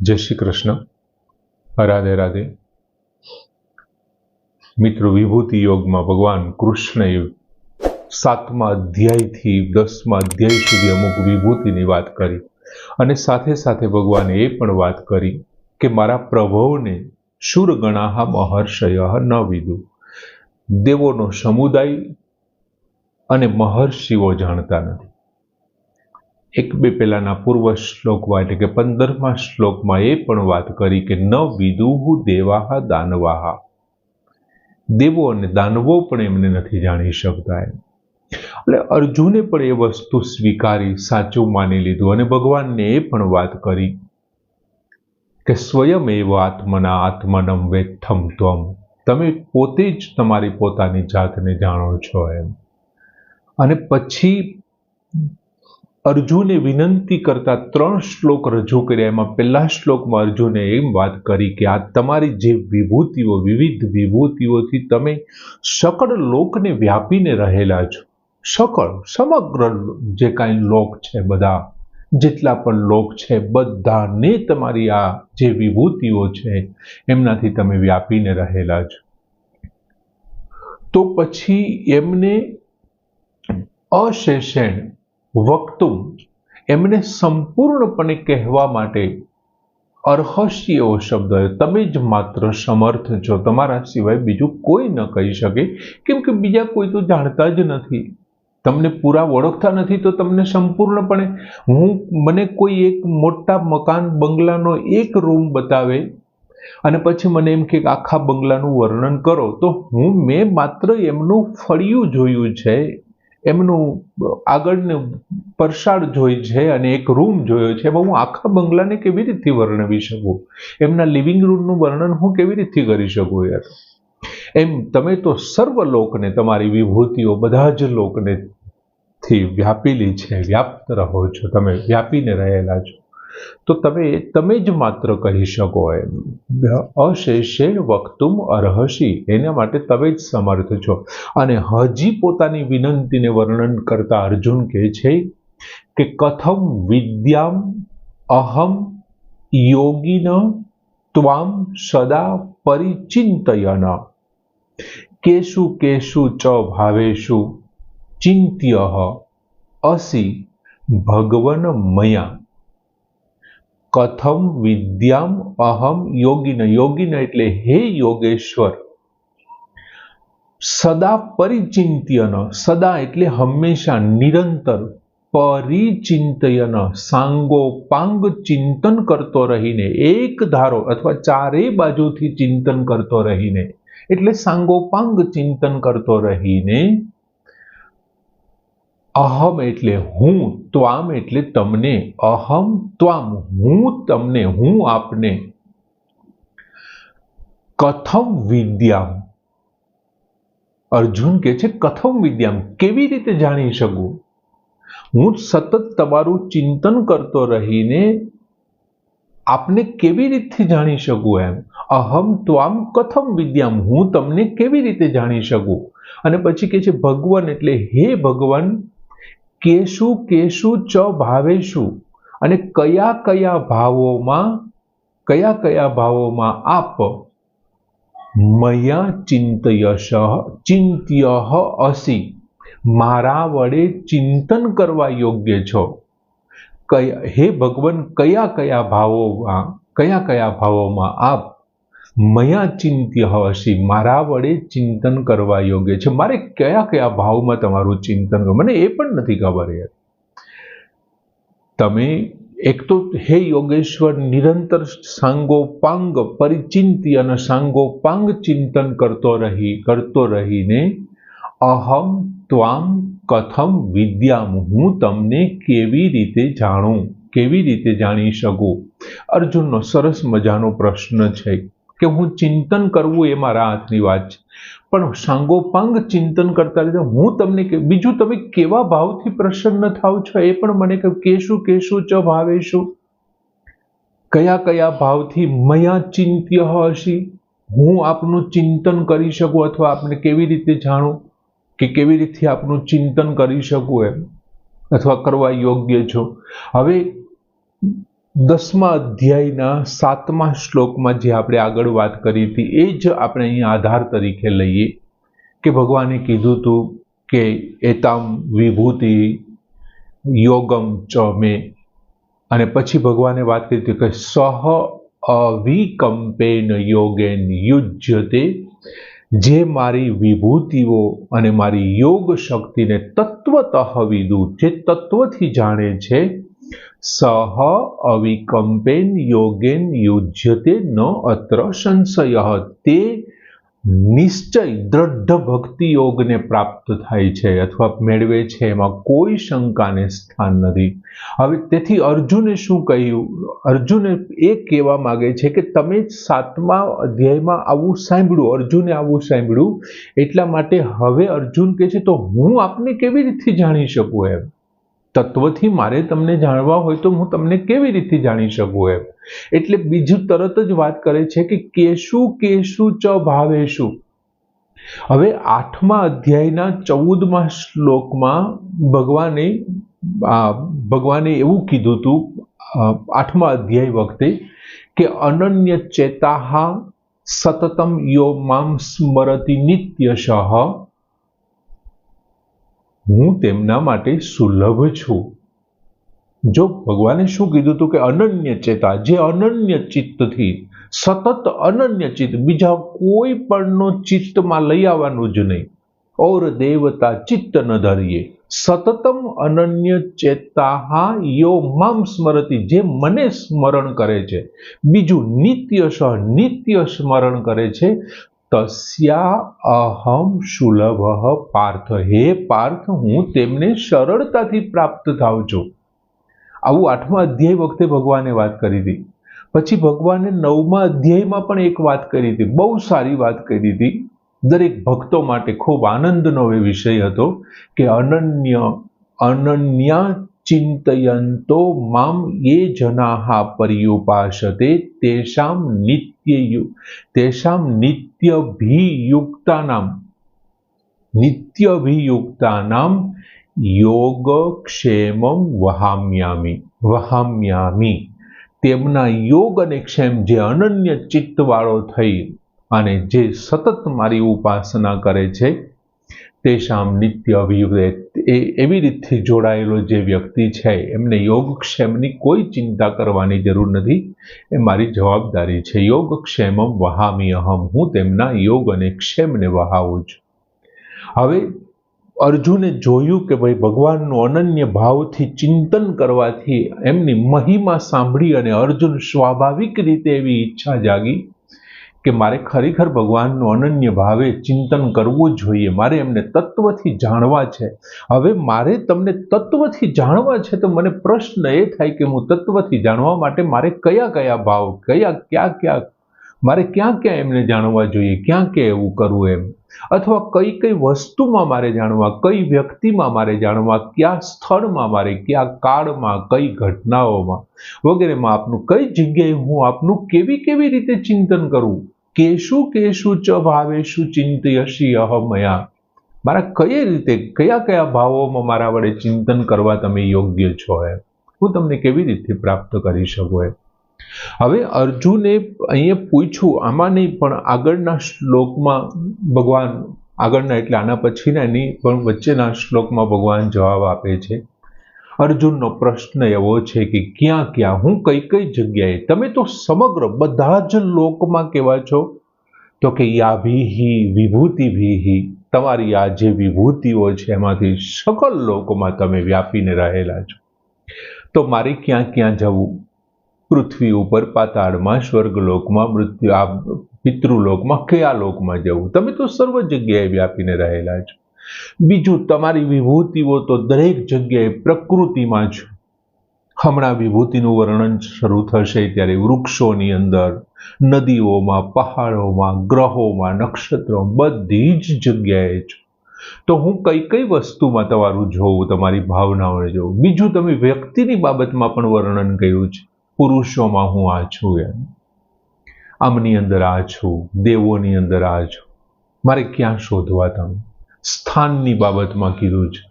જય શ્રી કૃષ્ણ. રાધે રાધે. મિત્રો, વિભૂતિ યોગમાં ભગવાન કૃષ્ણએ સાતમા અધ્યાયથી દસમા અધ્યાય સુધી અમુક વિભૂતિની વાત કરી અને સાથે સાથે ભગવાને એ પણ વાત કરી કે મારા પ્રભવને શુરગણાહ મહર્ષય ન વિદુ. દેવોનો સમુદાય અને મહર્ષિઓ જાણતા નથી. એક બે પહેલાના પૂર્વ શ્લોકમાં એટલે કે પંદરમા શ્લોકમાં એ પણ વાત કરી કે ન વિદુહુ દેવાહ દાનવાહ. દેવો અને દાનવો પણ એમને નથી જાણી શકતા એમ. એટલે અર્જુને પણ એ વસ્તુ સ્વીકારી, સાચું માની લીધું અને ભગવાનને એ પણ વાત કરી કે સ્વયં એવ આત્મના આત્મનમ વેઠમ ત્વમ. તમે પોતે જ તમારી પોતાની જાતને જાણો છો એમ. અને પછી અર્જુને વિનંતી કરતા ત્રણ શ્લોક રજૂ કર્યા. એમાં પહેલા શ્લોકમાં અર્જુને એમ વાત કરી કે, આ તમારી જે વિભૂતિઓ, વિવિધ વિભૂતિઓથી તમે સકળ લોકને વ્યાપીને રહેલા છો. સકળ સમગ્ર જે કાંઈ લોક છે બધા, જેટલા પણ લોક છે, બધાને તમારી આ જે વિભૂતિઓ છે, એમનાથી તમે વ્યાપીને રહેલા છો. તો પછી એમને અશેષેણ વક્તુમ એમને સંપૂર્ણપણે કહેવા માટે અર્હસ્ય એવો શબ્દ તમે જ માત્ર સમર્થ છો. તમારા સિવાય બીજું કોઈ ન કહી શકે. કેમ કે બીજા કોઈ તો જાણતા જ નથી. તમને પૂરા ઓળખતા નથી તો તમને સંપૂર્ણપણે હું, મને કોઈ એક મોટા મકાન બંગલાનો એક રૂમ બતાવે અને પછી મને એમ કે આખા બંગલાનું વર્ણન કરો, તો હું, મેં માત્ર એમનું ફળિયું જોયું છે. એમનું આગળનું પરસાળ જોઈ છે અને એક રૂમ જોયો છે, એમાં હું આખા બંગલાને કેવી રીતથી વર્ણવી શકું? એમના લિવિંગ રૂમનું વર્ણન હું કેવી રીતથી કરી શકું યાર? એમ તમે તો સર્વ લોકને તમારી વિભૂતિઓ, બધા જ લોકને થી વ્યાપેલી છે, વ્યાપ્ત રહો છો, તમે વ્યાપીને રહેલા છો. તો તમે તમે જ માત્ર કહી શકો એમ. અશેષે વક્તુમ અર્હસી. એના માટે તમે જ સમર્થ છો. અને હજી પોતાની વિનંતીને વર્ણન કરતા અર્જુન કહે છે કે કથમ વિદ્યામ અહમ યોગીન ત્વામ સદા પરિચિંતયન. કેશુ કેશુ ચ ભાવેશુ ચિંત્ય અસી ભગવન મયા. કથમ વિદ્યામ અહમ યોગીન યોગીન એટલે હે યોગેશ્વર. સદા પરિચિંત્યન, સદા એટલે હંમેશા નિરંતર, પરિચિંતયન સાંગો પાંગ ચિંતન કરતો રહીને, એક ધારો અથવા ચારે બાજુથી ચિંતન કરતો રહીને, એટલે સાંગોપાંગ ચિંતન કરતો રહીને અહમ એટલે હું, ત્વામ એટલે તમને. અહમ, ત્વામ હું, તમને હું આપને. કથમ વિદ્યામ. અર્જુન કે છે, કથમ વિદ્યામ, કેવી રીતે જાણી શકું? હું સતત તમારું ચિંતન કરતો રહીને આપને કેવી રીતે જાણી શકું એમ? અહમ, ત્વામ, કથમ વિદ્યામ, હું તમને કેવી રીતે જાણી શકું? અને પછી કે છે, ભગવાન એટલે હે ભગવાન કેશુ કેશુ ચ ભાવેશુ? અને કયા કયા ભાવોમાં, કયા કયા ભાવોમાં આપ? મયા ચિંતયશ ચિંત્ય અસી. મારા વડે ચિંતન કરવા યોગ્ય છો. કયા, હે ભગવાન, કયા કયા ભાવોમાં, કયા કયા ભાવોમાં આપ? મયા ચિંત્ય હશી મારા વડે ચિંતન કરવા યોગ્ય છે. મારે કયા કયા ભાવમાં તમારું ચિંતન મને એ પણ નથી ખબર યાર. તમે એક તો હે યોગેશ્વર, નિરંતર સાંગોપાંગ પરિચિંતી અને સાંગોપાંગ ચિંતન કરતો રહી, કરતો રહીને અહમ ત્વામ કથમ વિદ્યામ, હું તમને કેવી રીતે જાણું, કેવી રીતે જાણી શકું? અર્જુનનો સરસ મજાનો પ્રશ્ન છે. કે હું ચિંતન કરવું એ મારા હાથની વાત છે. પણ સાંગોપાંગ ચિંતન કરતા રીતે હું તમને બીજું તમે કેવા ભાવથી પ્રસન્ન થાવ છો એ પણ મને કહ્યું કેશું કેશું ચ ભાવેશું. કયા કયા ભાવથી મયા ચિંત્ય હશી? હું આપનું ચિંતન કરી શકું અથવા આપને કેવી રીતે જાણું કે કેવી રીતે આપનું ચિંતન કરી શકું એમ? અથવા કરવા યોગ્ય છો? હવે દસમા અધ્યાયના સાતમા શ્લોકમાં જે આપણે આગળ વાત કરી હતી, એ જ આપણે અહીંયા આધાર તરીકે લઈએ કે ભગવાને કીધું હતું કે, એતામ વિભૂતિ યોગમ ચ મે. અને પછી ભગવાને વાત કરી હતી કે, સહ અવિકંપેન યોગેન યુજ્યતે. જે મારી વિભૂતિઓ અને મારી યોગ શક્તિને તત્વતઃ વિદુ, જે તત્વથી જાણે છે સહ અવિકંપેન યોગેન યુજ્યતે ન અત્ર સંશય તે નિશ્ચય દ્રઢ ભક્તિ યોગને પ્રાપ્ત થાય છે અથવા મેળવે છે, એમાં કોઈ શંકાને સ્થાન નથી। હવે તેથી અર્જુને શું કહ્યું? અર્જુને એ કહેવા માગે છે કે તમે સાતમા અધ્યાયમાં આવું સાંભળ્યું, અર્જુને આવું સાંભળ્યું, એટલા માટે હવે અર્જુન કહે છે, તો હું આપને કેવી રીતે જાણી શકું એમ? તત્વથી મારે તમને જાણવા હોય તો હું તમને કેવી રીતે જાણી શકું એમ? એટલે બીજું તરત જ વાત કરે છે કે કેશું કેશું ચ ભાવેશું. હવે આઠમા અધ્યાયના ચૌદમા શ્લોકમાં ભગવાને ભગવાને એવું કીધું હતું આઠમા અધ્યાય વખતે કે અનન્ય ચેતાહા સતતમ યો મામ સ્મરતી નિત્યશઃ હું તેમના માટે સુલભ છું. જો ભગવાને શું કીધું હતું કે અનન્ય ચેતા, જે અનન્ય ચિત્તથી, સતત અનન્ય ચિત્ત, બીજા કોઈ પણનો ચિત્તમાં લઈ આવવાનું જ નહીં. ઓર દેવતા ચિત્ત ન ધરીએ. સતતમ અનન્ય ચેતા યો મામ સ્મરતી, જે મને સ્મરણ કરે છે. બીજું નિત્યશ નિત્ય સ્મરણ કરે છે. તસ્યા અહમ સુલભ પાર્થ. હે પાર્થ, હું તેમને સરળતાથી પ્રાપ્ત થાઉં છું. આવું આઠમા અધ્યાય વખતે ભગવાને વાત કરી હતી. પછી ભગવાને નવમા અધ્યાયમાં પણ એક વાત કરી હતી. બહુ સારી વાત કરી હતી. દરેક ભક્તો માટે ખૂબ આનંદનો એ વિષય હતો કે અનન્ય, અનન્યા ચિંતયંતો મામ એ જનાહા પર્યુપાસતે. તેષામ નિત્ય તેષામ નિત્યભિયુક્તાનામ નિત્યભિયુક્તાનામ યોગક્ષેમમ વહામ્યામી વહામ્યામી તેમના યોગ અને ક્ષેમ જે અનન્ય ચિત્તવાળો થઈ અને જે સતત મારી ઉપાસના કરે છે તેષામ નિત્ય અભિયુક્ત. એ એવી રીતથી જોડાયેલો જે વ્યક્તિ છે, એમને યોગક્ષેમની કોઈ ચિંતા કરવાની જરૂર નથી. એ મારી જવાબદારી છે. યોગક્ષેમમ વહામી અહમ હું તેમના યોગ અને ક્ષેમને વહાવું છું. હવે અર્જુને જોયું કે ભાઈ ભગવાનનું અનન્ય ભાવથી ચિંતન કરવાથી એમની મહિમા સાંભળી અને અર્જુન સ્વાભાવિક રીતે એવી ઈચ્છા જાગી કે મારે ખરેખર ભગવાનનું અનન્ય ભાવે ચિંતન કરવું જોઈએ. મારે એમને તત્વથી જાણવા છે. હવે મારે તમને તત્વથી જાણવા છે તો મને પ્રશ્ન એ થાય કે હું તત્વથી જાણવા માટે મારે કયા કયા ભાવ, કયા, ક્યાં ક્યાં મારે ક્યાં ક્યાં એમને જાણવા જોઈએ? ક્યાં ક્યાં એવું કરવું એમ? અથવા કઈ કઈ વસ્તુમાં મારે જાણવા, કઈ વ્યક્તિમાં મારે જાણવા, કયા સ્થળમાં મારે, કયા કાળમાં, કઈ ઘટનાઓમાં વગેરેમાં આપનું કઈ જગ્યાએ હું આપનું કેવી કેવી રીતે ચિંતન કરવું કેશું કેશું ચ ભાવેશું ચિંતયશી અહમયા. મારા કઈ રીતે, કયા કયા ભાવોમાં મારા વડે ચિંતન કરવા તમે યોગ્ય છો એમ? હું તમને કેવી રીતે પ્રાપ્ત કરી શકું એમ? હવે અર્જુને અહીંયા પૂછ્યું, આમાં નહીં, પણ આગળના શ્લોકમાં ભગવાન, આગળના એટલે આના પછીના એની પણ વચ્ચેના શ્લોકમાં ભગવાન જવાબ આપે છે. અર્જુનનો પ્રશ્ન એવો છે કે ક્યાં ક્યાં, હું કઈ કઈ જગ્યાએ? તમે તો સમગ્ર બધા જ લોકમાં કેવા છો? તો કે યાભીહી વિભૂતિભીહી તમારી આ જે વિભૂતિઓ છે, એમાંથી સકલ લોકોમાં તમે વ્યાપીને રહેલા છો. તો મારે ક્યાં ક્યાં જવું? પૃથ્વી ઉપર પાતાળમાં સ્વર્ગલોકમાં મૃત્યુ, આ પિતૃલોકમાં કયા લોકમાં જવું. તમે તો સર્વ જગ્યાએ વ્યાપીને રહેલા છો. બીજું, તમારી વિભૂતિઓ તો દરેક જગ્યાએ પ્રકૃતિમાં છે હમણાં વિભૂતિનું વર્ણન શરૂ થશે ત્યારે વૃક્ષોની અંદર, નદીઓમાં, પહાડોમાં, ગ્રહોમાં નક્ષત્રો બધી જ જગ્યાએ છે તો હું કઈ કઈ વસ્તુમાં તમારું જોઉં તમારી ભાવનાઓને જોઉં બીજું, તમે વ્યક્તિની બાબતમાં પણ વર્ણન કર્યું છે. પુરુષોમાં હું આ છું એમ. આમની અંદર આ છું, દેવોની અંદર આ છું. મારે ક્યાં શોધવા તમે? સ્થાનની બાબતમાં કીધું છે.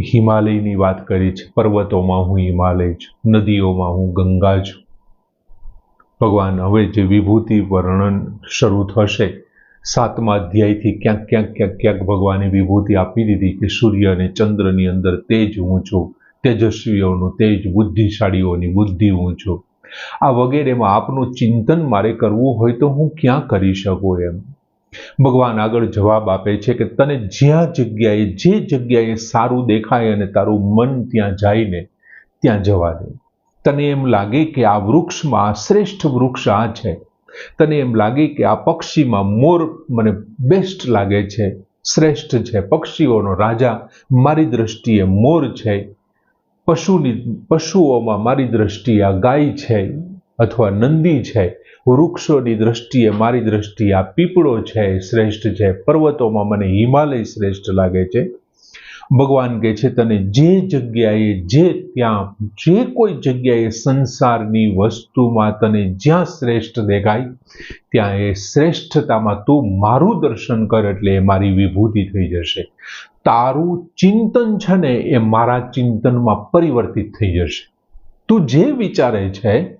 હિમાલયની વાત કરી છે. પર્વતોમાં હું હિમાલય છું. નદીઓમાં હું ગંગા છું. ભગવાન, હવે જે વિભૂતિ વર્ણન શરૂ થશે, સાતમા અધ્યાયથી ક્યાંક ક્યાંક ક્યાંક ક્યાંક ભગવાને વિભૂતિ આપી દીધી કે સૂર્ય અને ચંદ્રની અંદર તેજ હું છું. તેજસ્વીઓનું, તેજ બુદ્ધિશાળીઓની બુદ્ધિ હું છું. આ વગેરેમાં આપનું ચિંતન મારે કરવું હોય તો હું ક્યાં કરી શકું એમ? ભગવાન આગળ જવાબ આપે છે કે તને જ્યાં જગ્યાએ, જે જગ્યાએ સારું દેખાય અને તારું મન ત્યાં જાયને ત્યાં જવા દે. તને એમ લાગે કે આ વૃક્ષમાં આ શ્રેષ્ઠ વૃક્ષ આ છે? તને એમ લાગે કે આ પક્ષીમાં મોર મને બેસ્ટ લાગે છે? શ્રેષ્ઠ છે? પક્ષીઓનો રાજા મારી દ્રષ્ટિએ મોર છે. પશુની પશુઓમાં મારી દ્રષ્ટિએ આ ગાય છે અથવા નંદી છે, વૃક્ષોની દ્રષ્ટિએ મારી દ્રષ્ટિએ આ પીપળો છે શ્રેષ્ઠ છે, પર્વતોમાં મને હિમાલય શ્રેષ્ઠ લાગે છે. ભગવાન કહે છે, તને જે જગ્યાએ, જે ત્યાં, જે કોઈ જગ્યાએ સંસારની વસ્તુમાં તને જ્યાં શ્રેષ્ઠ દેખાય, ત્યાં એ શ્રેષ્ઠતામાં તું મારું દર્શન કર એટલે એ મારી વિભૂતિ થઈ જશે. તારું ચિંતન છે ને, એ મારા ચિંતનમાં પરિવર્તિત થઈ જશે. તું જે વિચારે છે,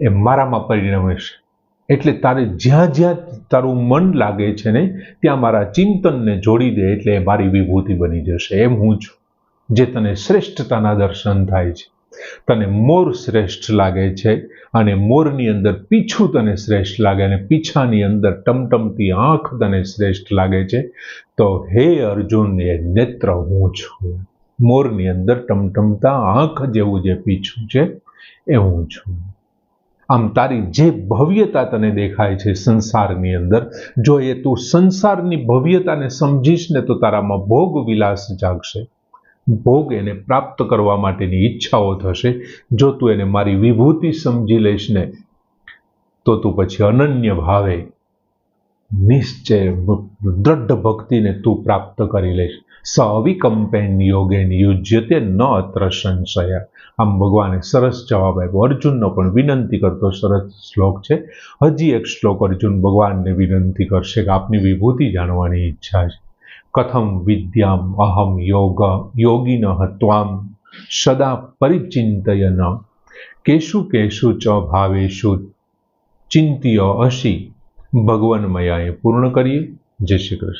એ મારામાં પરિણમશે એટલે તારે જ્યાં જ્યાં તારું મન લાગે છે ને, ત્યાં મારા ચિંતનને જોડી દે એટલે એ મારી વિભૂતિ બની જશે. એમ હું છું, જે તને શ્રેષ્ઠતાના દર્શન થાય છે. તને મોર શ્રેષ્ઠ લાગે છે અને મોરની અંદર પીછું તને શ્રેષ્ઠ લાગે અને પીછાની અંદર ટમટમતી આંખ તને શ્રેષ્ઠ લાગે છે. તો હે અર્જુન, એ નેત્ર હું છું. મોરની અંદર ટમટમતા આંખ જેવું જે પીછું છે, એ હું છું. આમ તારી જે ભવ્યતા તને દેખાય છે સંસારની અંદર, જો એ તું સંસારની ભવ્યતાને સમજીશ ને તો તારામાં ભોગ વિલાસ જાગશે. ભોગ એને પ્રાપ્ત કરવા માટેની ઈચ્છાઓ થશે. જો તું એને મારી વિભૂતિ સમજી લઈશ ને, તો તું પછી અનન્ય ભાવે, નિશ્ચય, દ્રઢ ભક્તિને તું પ્રાપ્ત કરી લઈશ. સ અવિકંપેન યોગેન યુજ્યતે ન અત્ર સંશય. આમ ભગવાને સરસ જવાબ આપ્યો. અર્જુનનો પણ વિનંતી કરતો સરસ શ્લોક છે. હજી એક શ્લોક અર્જુન ભગવાનને વિનંતી કરશે કે આપની વિભૂતિ જાણવાની ઈચ્છા છે. કથમ વિદ્યામ અહમ યોગ યોગિન ત્વામ સદા પરિચિંતયન. કેશુ કેશુ ચ ભાવેશુ ચિંત્ય અશી ભગવન્મયાએ પૂર્ણ કરીએ. જય શ્રી કૃષ્ણ.